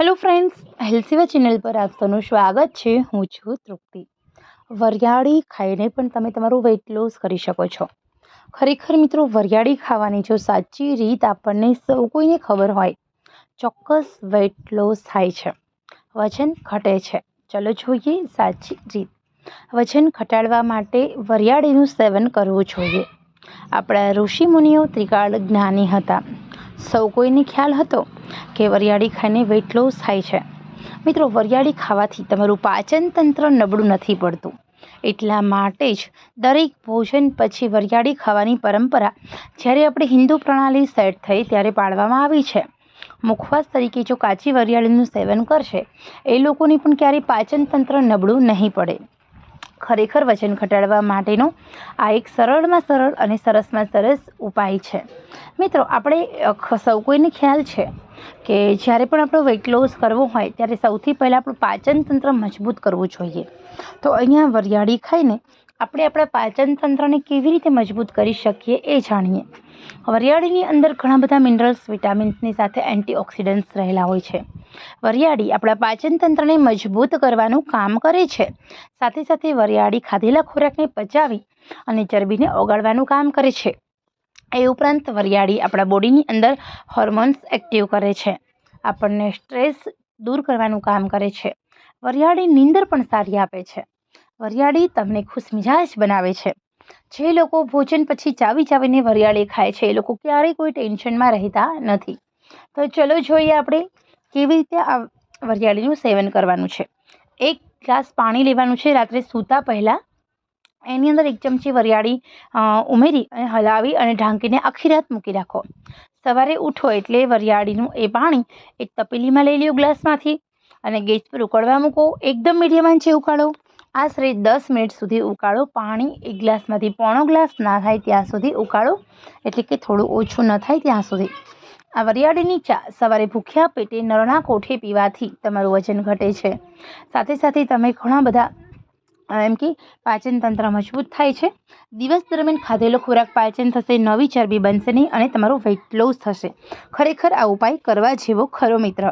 Hello friends હેલ્સીવા channel પર આપ સૌનું સ્વાગત છે. હું છું તૃપ્તિ. વરિયાળી ખાઈને પણ તમે તમારું વેઇટ લોસ કરી શકો છો. ખરેખર મિત્રો, વરિયાળી ખાવાની જો સાચી રીત આપણને સૌ કોઈને ખબર હોય, ચોક્કસ વેઇટ લોસ થાય છે. વજન ઘટે છે. ચલો જોઈએ સાચી રીત. વજન ઘટાડવા માટે વરિયાળીનું સેવન કરવું જોઈએ. આપણા ઋષિમુનિઓ ત્રિકાળ જ્ઞાની હતા. સૌ કોઈને ખ્યાલ હતો કે વરિયાળી ખાઈને વેઇટ લોસ થાય છે. મિત્રો, વરિયાળી ખાવાથી તમારું પાચન તંત્ર નબળું નથી પડતું. એટલા માટે જ દરેક ભોજન પછી વરિયાળી ખાવાની પરંપરા જ્યારે આપણે હિન્દુ પ્રણાલી સેટ થઈ ત્યારે પાળવામાં આવી છે. મુખવાસ તરીકે જો કાચી વરિયાળીનું સેવન કરશે, એ લોકોને પણ ક્યારેય પાચન તંત્ર નબળું નહીં પડે. ખરેખર વજન ઘટાડવા માટેનો આ એક સરળમાં સરળ અને સરસમાં સરસ ઉપાય છે. મિત્રો, આપણે સૌ કોઈને ખ્યાલ છે કે જ્યારે પણ આપણો વેઇટ લોસ કરવો હોય, ત્યારે સૌથી પહેલાં આપણું પાચન તંત્ર મજબૂત કરવું જોઈએ. તો અહીંયા વરિયાળી ખાઈને આપણે આપણા પાચન તંત્રને કેવી રીતે મજબૂત કરી શકીએ એ જાણીએ. વરિયાળીની અંદર ઘણા બધા મિનરલ્સ વિટામિન્સની સાથે એન્ટીઓક્સિડન્ટ્સ રહેલા હોય છે. વરિયાળી આપણા પાચન તંત્રને મજબૂત કરવાનું કામ કરે છે. સાથે સાથે વરિયાળી ખાધેલા ખોરાકને પચાવી અને ચરબીને ઓગાળવાનું કામ કરે છે. એ ઉપરાંત વરિયાળી આપણા બોડીની અંદર હોર્મોન્સ એક્ટિવ કરે છે. આપણને સ્ટ્રેસ દૂર કરવાનું કામ કરે છે. વરિયાળી નીંદર પણ સારી આપે છે. વરિયાળી તમને ખુશમિજાજ બનાવે છે. જે લોકો ભોજન પછી ચાવી ચાવીને વરિયાળી ખાય છે, એ લોકો ક્યારેય કોઈ ટેન્શનમાં રહેતા નથી. તો ચલો જોઈએ આપણે કેવી રીતે આ વરિયાળીનું સેવન કરવાનું છે? એક ગ્લાસ પાણી લેવાનું છે, રાત્રે સૂતા પહેલાં. એની અંદર એક ચમચી વરિયાળી ઉમેરી અને હલાવી અને ઢાંકીને આખી રાત મૂકી રાખો. સવારે ઉઠો એટલે વરિયાળીનું એ પાણી એક તપેલીમાં લઈ લ્યો ગ્લાસમાંથી અને ગેસ પર ઉકળવા મૂકો. એકદમ મીડિયમ આંચે ઉકાળો. આશરે દસ મિનિટ સુધી ઉકાળો. પાણી એક ગ્લાસમાંથી પોણો ગ્લાસ ના થાય ત્યાં સુધી ઉકાળો. એટલે કે થોડું ઓછું ન થાય ત્યાં સુધી. આ વરિયાળીની ચા સવારે ભૂખ્યા પેટે નરણા કોઠે પીવાથી તમારું વજન ઘટે છે. સાથે સાથે તમે ઘણા બધા એમ કે પાચન તંત્ર મજબૂત થાય છે. દિવસ દરમિયાન ખાધેલો ખોરાક પાચન થશે, નવી ચરબી બનશે નહીં અને તમારું વેઇટ લોસ થશે. ખરેખર આ ઉપાય કરવા જેવો ખરો મિત્ર.